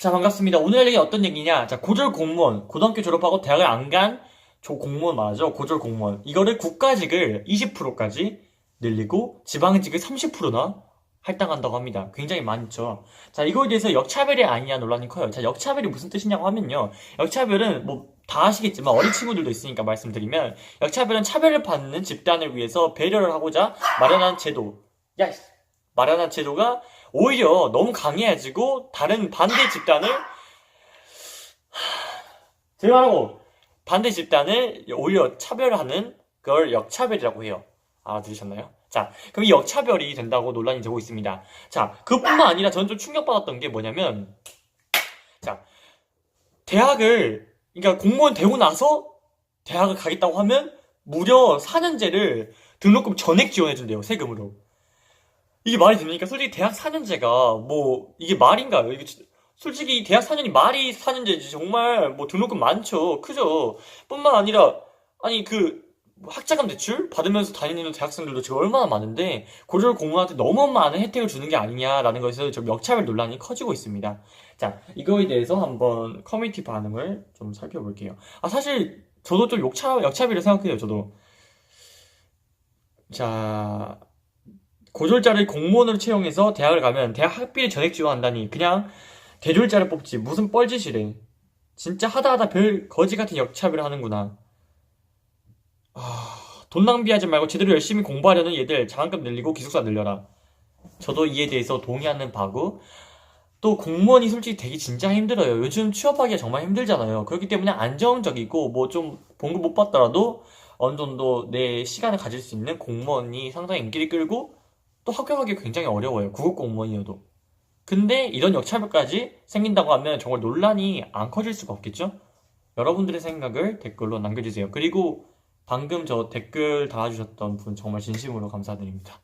자, 반갑습니다. 오늘 할 얘기 어떤 얘기냐? 자, 고졸 공무원, 고등학교 졸업하고 대학을 안 간 조 공무원 말하죠. 고졸 공무원. 이거를 국가직을 20%까지 늘리고 지방직을 30%나 할당한다고 합니다. 굉장히 많죠. 자, 이거에 대해서 역차별이 아니냐 논란이 커요. 자, 역차별이 무슨 뜻이냐고 하면요. 역차별은 뭐 다 아시겠지만 어린 친구들도 있으니까 말씀드리면 역차별은 차별을 받는 집단을 위해서 배려를 하고자 마련한 제도. 야. 마련한 제도가 오히려 너무 강해가지고 다른 반대 집단을 제 말하고 반대 집단을 오히려 차별하는 그걸 역차별이라고 해요. 알아들으셨나요? 자, 그럼 이 역차별이 된다고 논란이 되고 있습니다. 자, 그뿐만 아니라 저는 좀 충격받았던 게 뭐냐면, 자, 대학을, 그러니까 공무원 되고 나서 대학을 가겠다고 하면 무려 4년제를 등록금 전액 지원해준대요, 세금으로. 이게 말이 됩니까? 솔직히 대학 4년제가 뭐 이게 말인가요? 이게 진- 솔직히 대학 4년이 말이 4년제지 정말 뭐 등록금 많죠. 크죠? 뿐만 아니라 아니 그 학자금 대출 받으면서 다니는 대학생들도 지금 얼마나 많은데 고졸 공무원한테 너무 많은 혜택을 주는 게 아니냐라는 것에서 좀 역차별 논란이 커지고 있습니다. 자 이거에 대해서 한번 커뮤니티 반응을 좀 살펴볼게요. 아 사실 저도 좀 역차, 역차별을 생각해요 저도. 자 고졸자를 공무원으로 채용해서 대학을 가면 대학 학비를 전액 지원한다니 그냥 대졸자를 뽑지. 무슨 뻘짓이래. 진짜 하다 하다 별 거지 같은 역차별을 하는구나. 아, 돈 낭비하지 말고 제대로 열심히 공부하려는 얘들 장학금 늘리고 기숙사 늘려라. 저도 이에 대해서 동의하는 바고. 또 공무원이 솔직히 되게 진짜 힘들어요. 요즘 취업하기가 정말 힘들잖아요. 그렇기 때문에 안정적이고 뭐 좀 봉급 못 받더라도 어느 정도 내 시간을 가질 수 있는 공무원이 상당히 인기를 끌고 또 합격하기 굉장히 어려워요. 국어 공무원이어도. 근데 이런 역차별까지 생긴다고 하면 정말 논란이 안 커질 수가 없겠죠? 여러분들의 생각을 댓글로 남겨주세요. 그리고 방금 저 댓글 달아주셨던 분 정말 진심으로 감사드립니다.